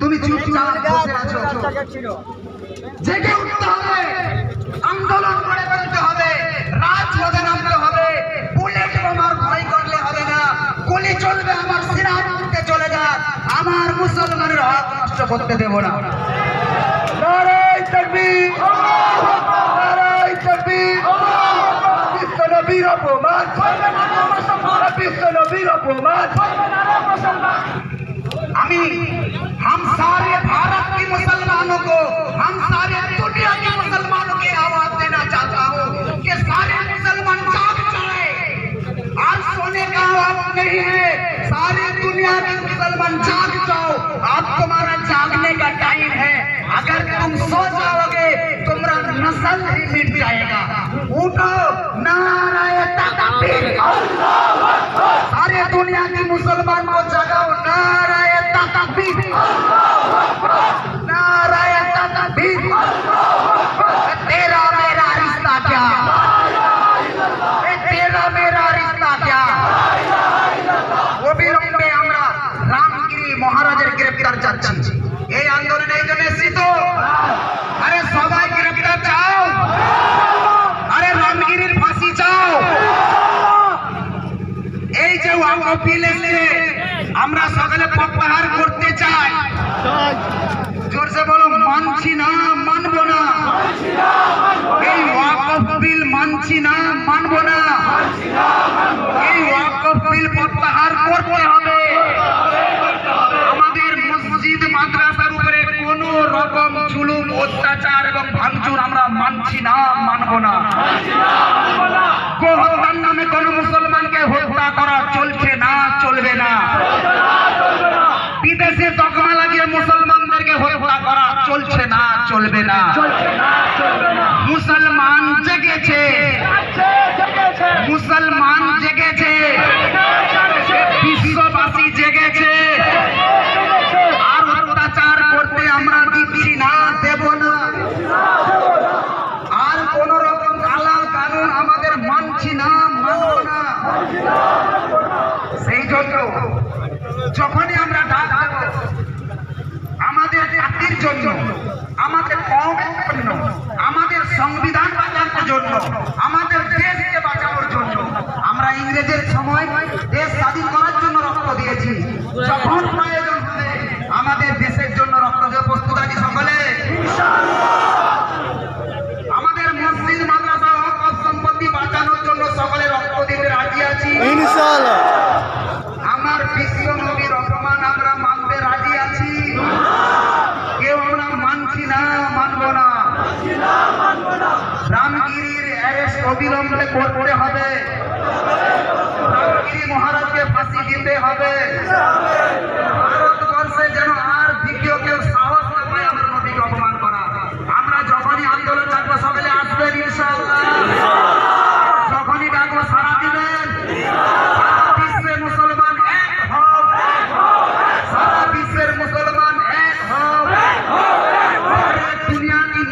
তুমি চুপচাপ বসে আছো জেগে উঠতে হবে আন্দোলন করে ফেলতে হবে রাজপথে নামতে হবে বুলেট বোমার ভয় করলে হবে না গুলি চলবে আমার সিরাজকে চলে যাক আমার মুসলমানের হক নষ্ট করতে দেব না। বিশ্ব নবীর অপমান বিশ্ব নবীর অপমান। सारी मुसलमान जाग जाओ। अब तुम्हारा जागने का टाइम है। अगर तुम सो जाओगे, तुम्हारा नस्ल ही मिट जाएगा। उठो नाराय सारे दुनिया के मुसलमान को जगाओ नाराय तकबीर नाराय तकबीर আমরা সকালে প্রত্যাহার করতে চাই। জোরসে বলো, মানছি না, মানবো না। এই ওয়াকফ বিল মানছি না, মানবো না। এই ওয়াকফ বিল প্রত্যাহার করতে হবে। আমাদের মসজিদ, মাদ্রাসার উপরে কোনো রকম জুলুম, অত্যাচার এবং ভাঙচুর আমরা মানছি না, মানবো না। নামে কোন মুসলমানকে হত্যা করা চলছে না চলবে না। বিদেশে তকমা লাগিয়ে মুসলমানদেরকে হত্যা করা চলছে না চলবে না। মুসলমান জেগেছে। মুসলমান জেগেছে বিশ্ববাসী জেগেছে আর অত্যাচার করতে আমরা দিচ্ছি না দেব না আর কোন রকম আলাল কানুন আমাদের মানছি না মানব না সেই জন্য যখনই আমরা ডাক দেব, আমাদের জাতির জন্য, আমাদের জন্য, আমাদের সংবিধান বাঁচানোর জন্য, আমাদের দেশকে বাঁচানোর জন্য, আমরা ইংরেজের সময় দেশ স্বাধীন করার জন্য রক্ত দিয়েছি। যখন অবিলম্বে করতে হবে। মহারাজকে ফাঁসি দিতে হবে। ভারতবর্ষে যেন আর দ্বিতীয় কেউ সাহস না পায় আমার নদীকে অপমান করা। আমরা যখনই আন্দোলন ডাকবো সকালে আসবেন যখনই ডাকবো সারা দিবেন। মুসলমান এক সারা বিশ্বের মুসলমান এক দুনিয়া কি